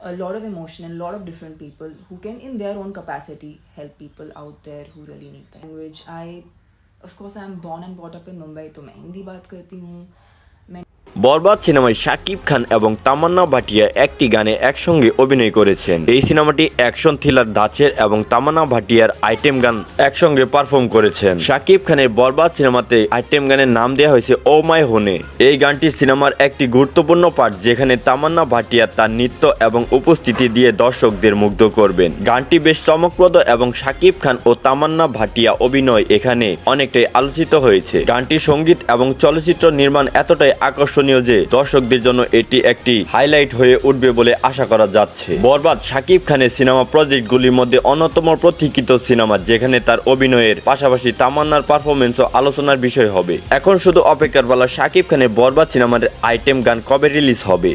a lot of emotion and a lot of different people who can, in their own capacity, help people out there who really need that. Language, I, of course, I'm born and brought up in Mumbai, तो मैं हिंदी बात करती हूँ मैं বরবাদ সিনেমায় শাকিব খান এবং তামান্না ভাটিয়া একটি গানে একসঙ্গে অভিনয় করেছেন। এই সিনেমাটি অ্যাকশন থ্রিলার ধাঁচের এবং তামান্না ভাটিয়ার আইটেম গান একসঙ্গে পারফর্ম করেছেন। শাকিব খানের বরবাদ সিনেমাতে আইটেম গানের নাম দেওয়া হয়েছে ও মাই হোনে। এই গানটি সিনেমার একটি গুরুত্বপূর্ণ পার্ট যেখানে তামান্না ভাটিয়া তার নৃত্য এবং উপস্থিতি দিয়ে দর্শকদের মুগ্ধ করবেন। গানটি বেশ চমকপ্রদ এবং শাকিব খান ও তামান্না ভাটিয়া অভিনয় এখানে অনেকটাই আলোচিত হয়েছে। গানটির সংগীত এবং চলচ্চিত্র নির্মাণ এতটাই আকর্ষণীয় যে দর্শকদের জন্য এটি একটি হাইলাইট হয়ে উঠবে বলে আশা করা যাচ্ছে। বরবাদ শাকিব খানের সিনেমা প্রজেক্টগুলির মধ্যে অন্যতম প্রতীক্ষিত সিনেমা, যেখানে তার অভিনয়ের পাশাপাশি তামান্নার পারফরমেন্সও আলোচনার বিষয় হবে। এখন শুধু অপেক্ষার পালা শাকিব খানের বরবাদ সিনেমার আইটেম গান কবে রিলিজ হবে?